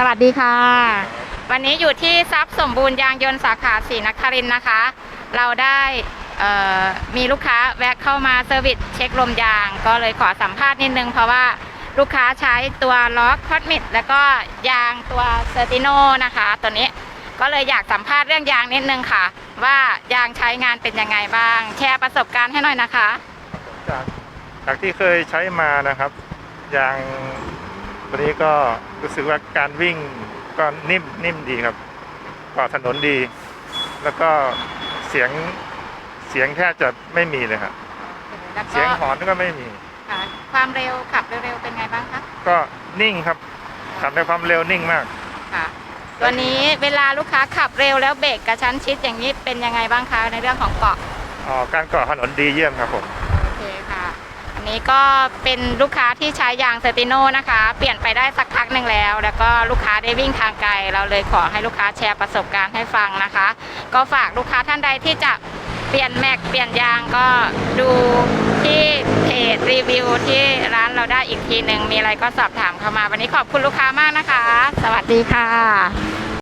สวัสดีค่ะ วันนี้อยู่ที่ทรัพย์สมบูรณ์ยางยนต์สาขาศรีนครินนะคะ เราได้มีลูกค้าแวะเข้ามาเซอร์วิสเช็คลมยาง ก็เลยขอสัมภาษณ์นิดนึงเพราะว่าลูกค้าใช้ตัวล็อกคอสมิดแล้วก็ยางตัวเซอร์ติโนนะคะ ตัวนี้ก็เลยอยากสัมภาษณ์เรื่องยางนิดนึงค่ะ ว่ายางใช้งานเป็นยังไงบ้าง แชร์ประสบการณ์ให้หน่อยนะคะ จากจากที่เคยใช้มานะครับยาง วนี้ก็รู้สึกว่าการวิ่งก็นิ่มนิ่มดีครับกว่าถนนดี แล้วก็เสียงเสียงแทบจะไม่มีเลยครับแล้วเสีก็ยงหอนก็ไม่มี ค่ะความเร็วขับเร็วๆเป็นไงบ้างคะก็นิ่งครับขับในความเร็วนิ่งมาก ค่ะตัวนี้เวลาลูกค้าขับเร็วแล้วเบรกกระชั้นชิดอย่างนี้เป็นยังไงบ้างคะในเรื่องของเกาะ อ๋อการเกาะถนนดีเยี่ยมครับผมโอเคค่ะอัน นี้ก็เป็นลูกค้าที่ใช้ยางเซติโนนะคะ เปลี่ยนไปได้สักพักหนึ่งแล้ว แล้วก็ลูกค้าได้วิ่งทางไกล เราเลยขอให้ลูกค้าแชร์ประสบการณ์ให้ฟังนะคะ ก็ฝากลูกค้าท่านใดที่จะเปลี่ยนแม็กเปลี่ยนยางก็ดูที่เพจรีวิวที่ร้านเราได้อีกทีหนึ่งมีอะไรก็สอบถามเข้ามา วันนี้ขอบคุณลูกค้ามากนะคะ สวัสดีค่ะ